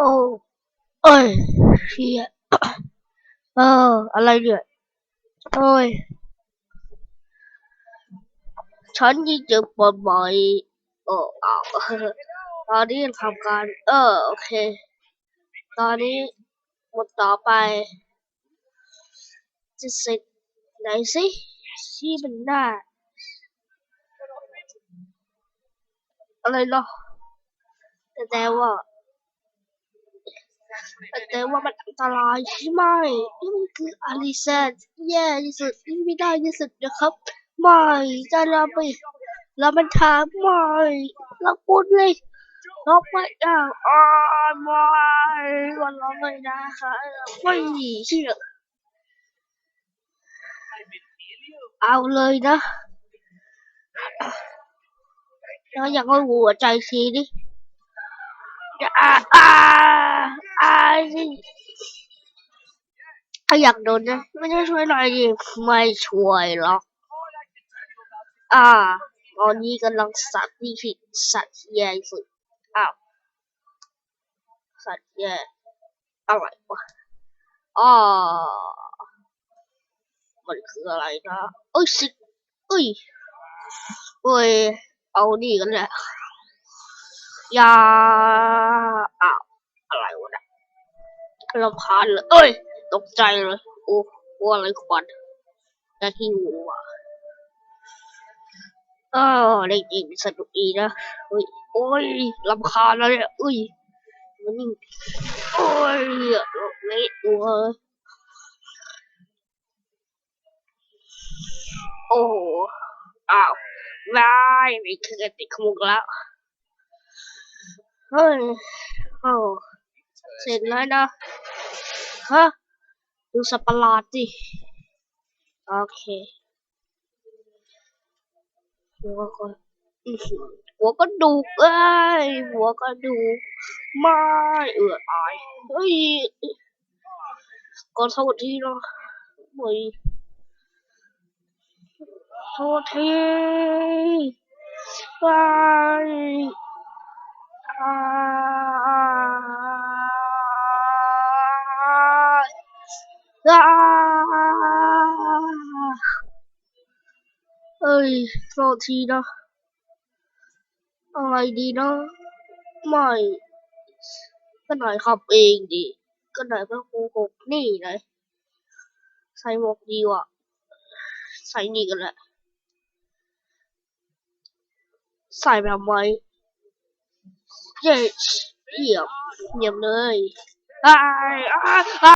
อ้เอ้ยเชียเออ อะไรเนี่ยโอ้ย ฉันยิ่งจะปวดบ่อยโอ้อ้าตอนนี้ทำการ เออ โอเค ตอนนี้หมดต่อไป จะเสร็จไหนสิที่มันหน้า อะไรเนาะแต่แต่ว่า แต่ว่ามันอันตรายใช่ไหมนี่มันคืออาริเซนแย่ที่สุดที่ไม่ได้ที่สุดนะครับไม่จะเราไปเรามันทำไม่เราพูดเลยเราไม่ได้อ่าไม่วันเราไม่ได้ค่ะไม่เชื่อเอาเลยนะแล้วอยากให้หัวใจทีดิอ่าอ่าอ่า สิถ้าอยากโดนนะไม่ได้ช่วยหน่อยดิไม่ช่วยหรอกอ่าตอนนี้กำลังสัตว์ที่ผิดสัตว์แย่ที่สุดอ้าวสัตว์แย่อะไรวะอ่ามันคืออะไรนะเอ้ยสิเอ้ยเอ้ยเอานี่กันแหละยาอ้าว รำคาญเลย เอ้ย ตกใจเลย โอ้โหอะไรควันแต่ที่งูอะเออเล่นเองสนุกดีนะเฮ้ยโอ้ยลำคาญแล้วเนี่ยอุ้ยมันนี่โอ้ยเละตัวโอ้โหอ้าวไม่ไม่คือกันติดขมุกแล้วเฮ้ยโอ้เสร็จแล้วนะ ฮะดูสัตว์ประหลาดดิโอเคหัวก็หัวก็ดูเอ้ยหัวก็ดูไม่เอืออายเฮ้ยก็โทษทีเนาะเฮ้ยโทษทีไป เอ้ยโทษทีนะ อะไรดีนะ ไม่ก็หน่อยขับเองดิ ก็หน่อยก็โกหกนี่เลยใส่หมวกดีว่ะ ใส่นี่กันแหละ ใส่แบบไว้เย้เยี่ยมเยี่ยมเลยอ้าอ้า